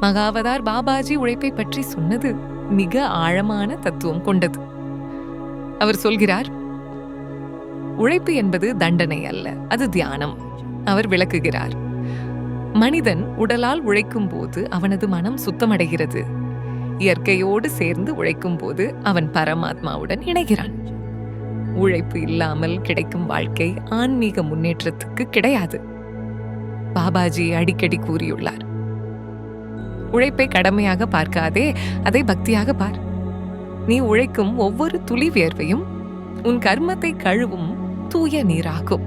மகாவதார் பாபாஜி உழைப்பை பற்றி சொன்னது மிக ஆழமான தத்துவம் கொண்டது. அவர் சொல்கிறார் உழைப்பு என்பது தண்டனை அல்ல அது தியானம் அவர் விளக்குகிறார். மனிதன் உடலால் உழைக்கும் போது அவனது மனம் சுத்தமடைகிறது. இயற்கையோடு சேர்ந்து உழைக்கும் போது அவன் பரமாத்மாவுடன் இணைகிறான். உழைப்பு இல்லாமல் கிடைக்கும் வாழ்க்கை ஆன்மீக முன்னேற்றத்துக்கு கிடையாது பாபாஜி அடிக்கடி கூறியுள்ளார். உழைப்பை கடமையாக பார்க்காதே அதை பக்தியாக பார். நீ உழைக்கும் ஒவ்வொரு துளி வியர்வையும் உன் கர்மத்தை கழுவும் தூய நீராகும்.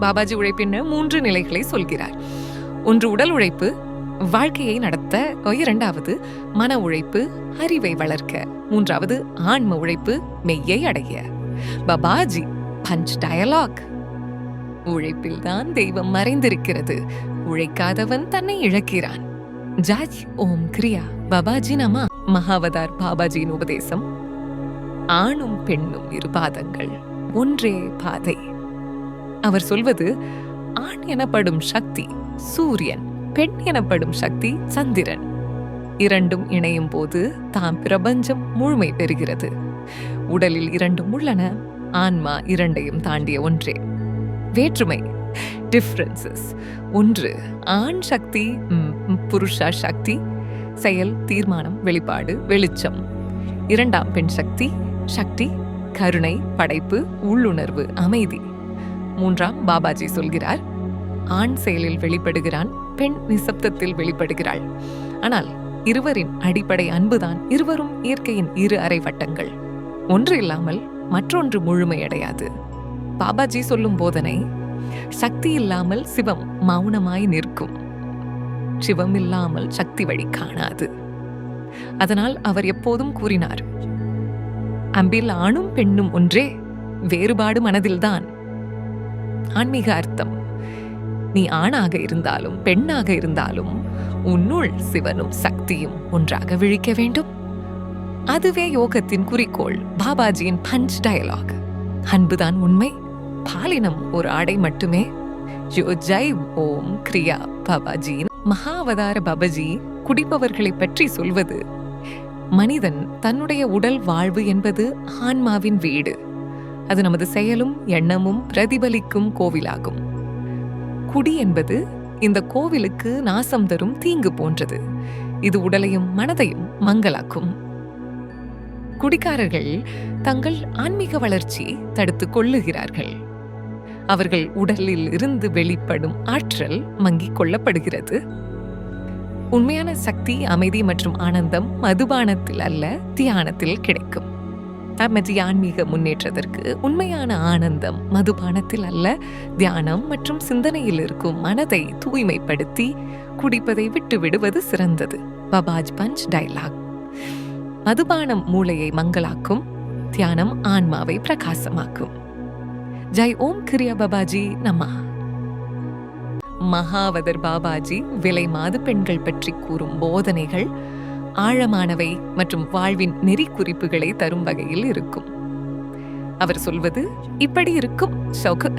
பாபாஜி உழைப்பின் மூன்று நிலைகளை சொல்கிறார். ஒன்று உடல் உழைப்பு வாழ்க்கையை நடத்த இரண்டாவது மன உழைப்பு அறிவை வளர்க்க மூன்றாவது ஆன்ம உழைப்பு மெய்யை அடைய. பாபாஜி பஞ்ச் டயலாக் உழைப்பில்தான் தெய்வம் மறைந்திருக்கிறது. உழைக்காதவன் தன்னை இழக்கிறான். ஜாய் ஓம் கிரியா. பாபாஜி நம. மகாவதார் பாபாஜியின் உபதேசம். ஆணும் பெண்ணும் இரு பாதங்கள். ஒன்றே பாதை. அவர் சொல்வது ஆண் எனப்படும் சக்தி சூரியன் பெண் எனப்படும் சக்தி சந்திரன். இரண்டும் இணையும் போது தாம் பிரபஞ்சம் முழுமை பெறுகிறது. உடலில் இரண்டும் உள்ளன ஆன்மா இரண்டையும் தாண்டிய ஒன்றே. வேற்றுமை டிஃப்ரென்சஸ் ஒன்று ஆண் சக்தி புருஷா சக்தி செயல் தீர்மானம் வெளிப்பாடு வெளிச்சம். இரண்டாம் பெண் சக்தி சக்தி கருணை படைப்பு உள்ளுணர்வு அமைதி. மூன்றாம் பாபாஜி சொல்கிறார் ஆண் செயலில் வெளிப்படுகிறான் பெண் நிசப்தத்தில் வெளிப்படுகிறாள். ஆனால் இருவரின் அடிப்படை அன்புதான் இருவரும் இயற்கையின் இரு அரை வட்டங்கள் ஒன்று இல்லாமல் மற்றொன்று முழுமையடையாது. பாபாஜி சொல்லும் போதனை சக்தி இல்லாமல் சிவம் மௌனமாய் நிற்கும். சிவம் இல்லாமல் சக்தி வழி காணாது. அதனால் அவர் எப்போதும் கூறினார் அம்பில் ஆணும் பெண்ணும் ஒன்றே வேறுபாடு மனதில்தான். ஆன்மீக அர்த்தம் நீ ஆணாக இருந்தாலும் பெண்ணாக இருந்தாலும் உன்னுள் சிவனும் சக்தியும் ஒன்றாக விழிக்க வேண்டும். அதுவே யோகத்தின் குறிக்கோள் பாபாஜியின் பஞ்ச் டயலாக் அன்புதான் உண்மை. பாலினம் ஒரு ஆடை மட்டுமே. யோ ஜெய் ஓம் கிரியா பாபாஜி மகாவதார பாபாஜி குடிப்பவர்களை பற்றி சொல்வது. மனிதன் தன்னுடைய உடல் வாழ்வு என்பது ஆன்மாவின் வீடு. அது நமது செயலும் எண்ணமும் பிரதிபலிக்கும் கோவிலாகும். குடி என்பது இந்த கோவிலுக்கு நாசம் தரும் தீங்கு போன்றது. இது உடலையும் மனதையும் மங்கலாக்கும். குடிக்காரர்கள் தங்கள் ஆன்மீக வளர்ச்சி தடுத்துக் கொள்ளுகிறார்கள். அவர்கள் உடலில் இருந்து வெளிப்படும் ஆற்றல் மங்கிக் கொள்ளப்படுகிறது. உண்மையான சக்தி அமைதி மற்றும் ஆனந்தம் மதுபானத்தில் அல்ல தியானத்தில் கிடைக்கும். நமது ஆன்மீக முன்னேற்றத்திற்கு உண்மையான ஆனந்தம் மதுபானத்தில் அல்ல தியானம் மற்றும் சிந்தனையில் இருக்கும் மனதை தூய்மைப்படுத்தி குடிப்பதை விட்டு விடுவது சிறந்தது. பபாஜ் பஞ்ச் டைலாக். மதுபானம் மூளையை மங்களாக்கும் தியானம் ஆன்மாவை பிரகாசமாக்கும். ஜெய் ஓம் கிரியா பாபாஜி நம்மா மகாவதர் பாபாஜி விலை மாது பெண்கள் பற்றி கூறும் போதனைகள் ஆழமானவை மற்றும் வாழ்வின் நெறி குறிப்புகளை தரும் வகையில் இருக்கும். அவர் சொல்வது இப்படி இருக்கும் சௌக.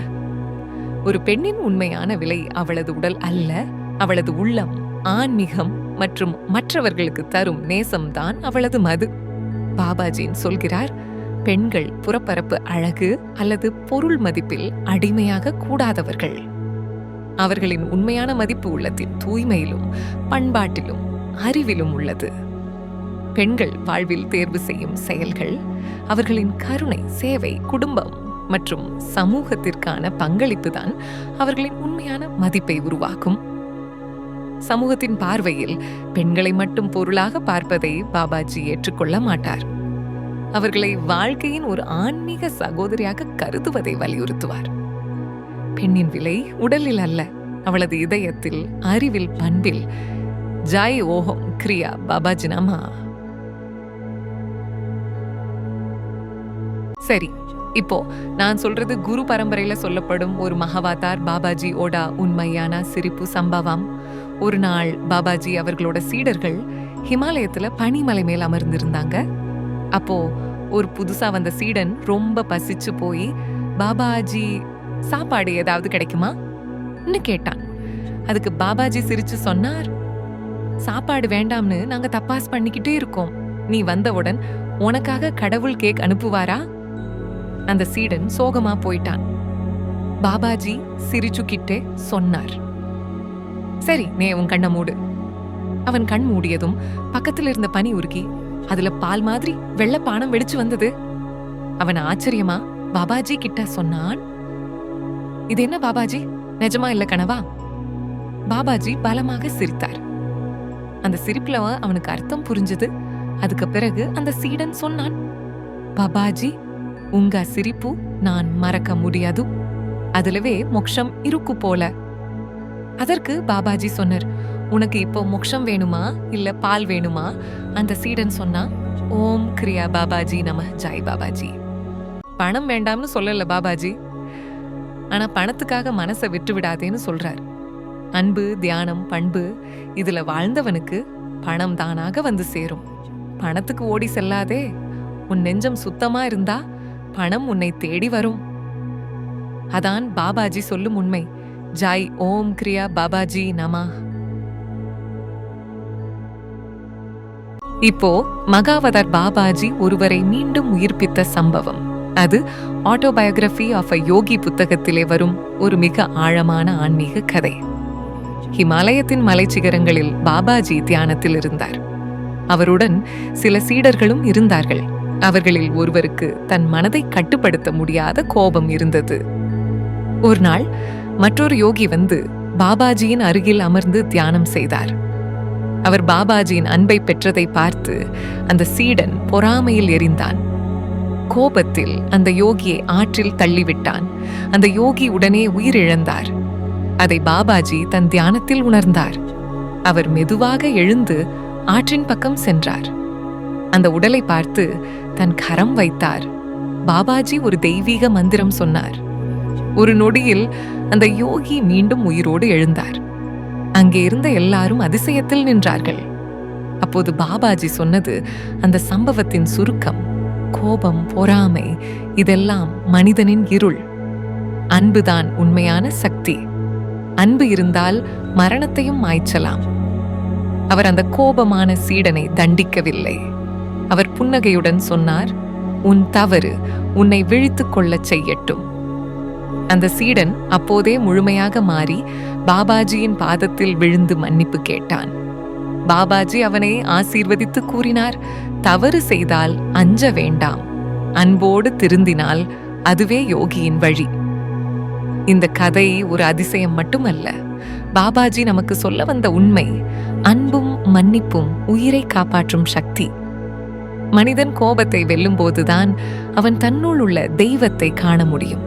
ஒரு பெண்ணின் உண்மையான விலை அவளது உடல் அல்ல அவளது உள்ளம் ஆன்மீகம் மற்றும் மற்றவர்களுக்கு தரும் நேசம்தான் அவளது மது. பாபாஜின் சொல்கிறார் பெண்கள் புறப்பரப்பு அழகு அல்லது பொருள் மதிப்பில் அடிமையாக கூடாதவர்கள். அவர்களின் உண்மையான மதிப்பு உள்ளத்தின் தூய்மையிலும் பண்பாட்டிலும் அறிவிலும் உள்ளது. பெண்கள் வாழ்வில் தேர்வு செய்யும் செயல்கள் அவர்களின் கருணை சேவை குடும்பம் மற்றும் சமூகத்திற்கான பங்களிப்பு தான் அவர்களின் உண்மையான மதிப்பை உருவாக்கும். சமூகத்தின் பார்வையில் பெண்களை மட்டும் பொருளாக பார்ப்பதை பாபாஜி ஏற்றுக்கொள்ள மாட்டார். அவர்களை வாழ்க்கையின் ஒரு ஆன்மீக சகோதரியாக கருதுவதை வலியுறுத்துவார். பெண்ணின் விலை உடலில் அல்ல அவளது இதயத்தில் அறிவில் பண்பில். ஜாய் ஓஹம் கிரியா பாபாஜி நாமா சரி இப்போ நான் சொல்றது குரு பரம்பரையில சொல்லப்படும் ஒரு மகவாத்தார் பாபாஜி ஓடா உண்மையான சிரிப்பு சம்பவம். ஒரு நாள் பாபாஜி அவர்களோட சீடர்கள் ஹிமாலயத்துல பனிமலை மேல் அமர்ந்திருந்தாங்க. அப்போ ஒரு புதுசாக வந்த சீடன் ரொம்ப பசிச்சு போய் பாபாஜி சாப்பாடு ஏதாவது கிடைக்குமான்னு கேட்டான். அதுக்கு பாபாஜி சிரிச்சு சொன்னார் சாப்பாடு வேண்டாம்னு நாங்க தப்பாஸ் பண்ணிக்கிட்டே இருக்கோம். நீ வந்தவுடன் உனக்காக கடவுள் கேக் அனுப்புவாரா? அந்த சீடன் சோகமா போயிட்டான். பாபாஜி சிரிச்சுக்கிட்டே சொன்னார் சரி நே உன் கண்ணை மூடு. அவன் கண் மூடியதும் பக்கத்தில் இருந்த பனி உருகி அதுல பால் மாதிரி வெள்ள பானம் வெடிச்சு வந்தது. அவன் ஆச்சரியமா பாபாஜி கிட்ட சொன்னான்? இது என்ன பாபாஜி? நிஜமா இல்ல கனவா? பாபாஜி பலமாக சிரித்தார். அந்த சிரிப்புல அவனுக்கு அர்த்தம் புரிஞ்சது. அதுக்கு பிறகு அந்த சீடன் சொன்னான் பாபாஜி உங்க சிரிப்பு நான் மறக்க முடியாது. அதுலவே மோக்ஷம் இருக்கு போல. அதற்கு பாபாஜி சொன்னார் உனக்கு இப்போ மோக்ஷம் வேணுமா? இல்ல பால் வேணுமா? அந்த சீடன் சொன்னா ஓம் கிரியா பாபாஜி நம ஜாய் பாபாஜி. பணம் வேண்டாம்னு சொல்லல பாபாஜி. ஆனா பணத்துக்காக மனசை விட்டு விடாதேன்னு சொல்றார். அன்பு தியானம் பண்பு இதுல வாழ்ந்தவனுக்கு பணம் தானாக வந்து சேரும். பணத்துக்கு ஓடி செல்லாதே. உன் நெஞ்சம் சுத்தமா இருந்தா பணம் உன்னை தேடி வரும். அதான் பாபாஜி சொல்லும் உண்மை. ஜாய் ஓம் கிரியா பாபாஜி நமா இப்போ மகாவதர் பாபாஜி ஒருவரை மீண்டும் உயிர்ப்பித்த சம்பவம். அது ஆட்டோபயோகிராஃபி ஆஃப் அ யோகி புத்தகத்திலே வரும் ஒரு மிக ஆழமான ஆன்மீக கதை. ஹிமாலயத்தின் மலைச்சிகரங்களில் பாபாஜி தியானத்தில் இருந்தார். அவருடன் சில சீடர்களும் இருந்தார்கள். அவர்களில் ஒருவருக்கு தன் மனதை கட்டுப்படுத்த முடியாத கோபம் இருந்தது. ஒரு நாள் மற்றொரு யோகி வந்து பாபாஜியின் அருகில் அமர்ந்து தியானம் செய்தார். அவர் பாபாஜியின் அன்பை பெற்றதை பார்த்து அந்த சீடன் பொறாமையில் எரிந்தான். கோபத்தில் அந்த யோகியை ஆற்றில் தள்ளிவிட்டான். அந்த யோகி உடனே உயிரிழந்தார். அதை பாபாஜி தன் தியானத்தில் உணர்ந்தார். அவர் மெதுவாக எழுந்து ஆற்றின் பக்கம் சென்றார். அந்த உடலை பார்த்து தன் கரம் வைத்தார். பாபாஜி ஒரு தெய்வீக மந்திரம் சொன்னார். ஒரு நொடியில் அந்த யோகி மீண்டும் உயிரோடு எழுந்தார். அங்கே இருந்த எல்லாரும் அதிசயத்தில் நின்றார்கள். அப்போது பாபாஜி சொன்னது அந்த சம்பவத்தின் சுருக்கம் கோபம் பொறாமை இதெல்லாம் மனிதனின் இருள். அன்புதான் உண்மையான சக்தி. அன்பு இருந்தால் மரணத்தையும் மாய்ச்சலாம். அவர் அந்த கோபமான சீடனை தண்டிக்கவில்லை. அவர் புன்னகையுடன் சொன்னார் உன் தவறு உன்னை விழித்துக் கொள்ளச் செய்யட்டும். அந்த சீடன் அப்போதே முழுமையாக மாறி பாபாஜியின் பாதத்தில் விழுந்து மன்னிப்பு கேட்டான். பாபாஜி அவனை ஆசீர்வதித்து கூறினார் தவறு செய்தால் அஞ்ச வேண்டாம். அன்போடு திருந்தினால் அதுவே யோகியின் வழி. இந்த கதை ஒரு அதிசயம் மட்டுமல்ல. பாபாஜி நமக்கு சொல்ல வந்த உண்மை அன்பும் மன்னிப்பும் உயிரை காப்பாற்றும் சக்தி. மனிதன் கோபத்தை வெல்லும்போதுதான் அவன் தன்னுள் உள்ள தெய்வத்தை காண முடியும்.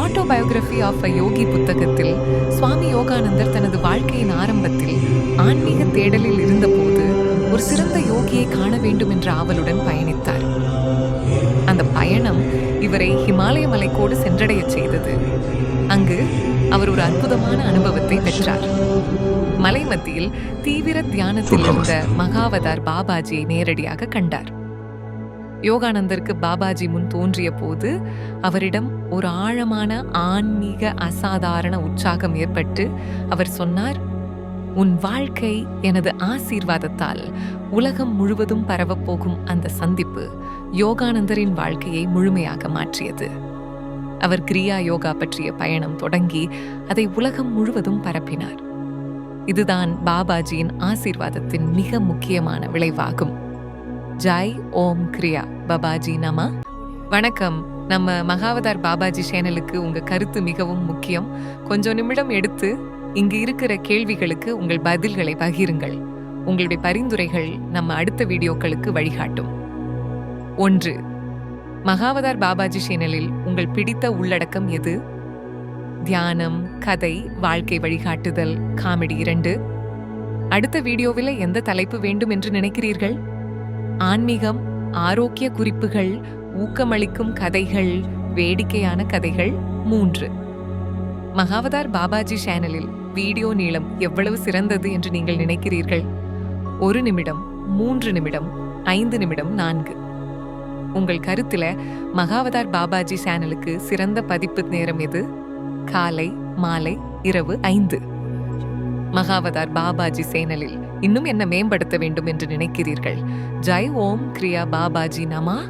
ஆட்டோபயோகிராஃபி ஆஃப் அ யோகி புத்தகத்தில் சுவாமி யோகானந்தர் தனது வாழ்க்கையின் ஆரம்பத்தில் ஆன்மீக தேடலில் இருந்தபோது ஒரு சிறந்த யோகியை காண வேண்டும் என்ற ஆவலுடன் பயணித்தார். அந்த பயணம் இவரை ஹிமாலய மலைக்கோடு சென்றடையச் செய்தது. அங்கு அவர் ஒரு அற்புதமான அனுபவத்தை பெற்றார். மலை மத்தியில் தீவிர தியானத்தில் இருந்த மகாவதார் பாபாஜியை நேரடியாக கண்டார். யோகானந்தருக்கு பாபாஜி முன் தோன்றிய போது அவரிடம் ஒரு ஆழமான ஆன்மீக அசாதாரண உற்சாகம் ஏற்பட்டு அவர் சொன்னார் உன் வாழ்க்கை எனது ஆசீர்வாதத்தால் உலகம் முழுவதும் பரவப்போகும் அந்த சந்திப்பு யோகானந்தரின் வாழ்க்கையை முழுமையாக மாற்றியது. அவர் கிரியா யோகா பற்றிய பயணம் தொடங்கி அதை உலகம் முழுவதும் பரப்பினார். இதுதான் பாபாஜியின் ஆசீர்வாதத்தின் மிக முக்கியமான விளைவாகும். ஜாய் ஓம் கிரியா. பாபாஜி நம. வணக்கம். நம்ம மகாவதார் பாபாஜி சேனலுக்கு உங்க கருத்து மிகவும் முக்கியம். கொஞ்சம் நிமிடம் எடுத்து இங்கு இருக்கிற கேள்விகளுக்கு உங்கள் பதில்களை பகிருங்கள். உங்களுடைய பரிந்துரைகள் நம்ம அடுத்த வீடியோக்களுக்கு வழிகாட்டும். ஒன்று. மகாவதார் பாபாஜி சேனலில் உங்கள் பிடித்த உள்ளடக்கம் எது? தியானம் கதை வாழ்க்கை வழிகாட்டுதல் காமெடி இரண்டு. அடுத்த வீடியோவில் எந்த தலைப்பு வேண்டும் என்று நினைக்கிறீர்கள்? ஆன்மீகம் ஆரோக்கிய குறிப்புகள் ஊக்கமளிக்கும் கதைகள் வேடிக்கையான கதைகள் மூன்று. மகாவதார் பாபாஜி சேனலில் வீடியோ நீளம் எவ்வளவு சிறந்தது என்று நீங்கள் நினைக்கிறீர்கள்? ஒரு நிமிடம் மூன்று நிமிடம் ஐந்து நிமிடம் நான்கு. உங்கள் கருத்துல மகாவதார் பாபாஜி சேனலுக்கு சிறந்த பதிப்பு நேரம் எது? காலை மாலை இரவு ஐந்து. மகாவதார் பாபாஜி சேனலில் இன்னும் என்ன மேம்படுத்த வேண்டும் என்று நினைக்கிறீர்கள்? ஜெய் ஓம் கிரியா பாபாஜி நமா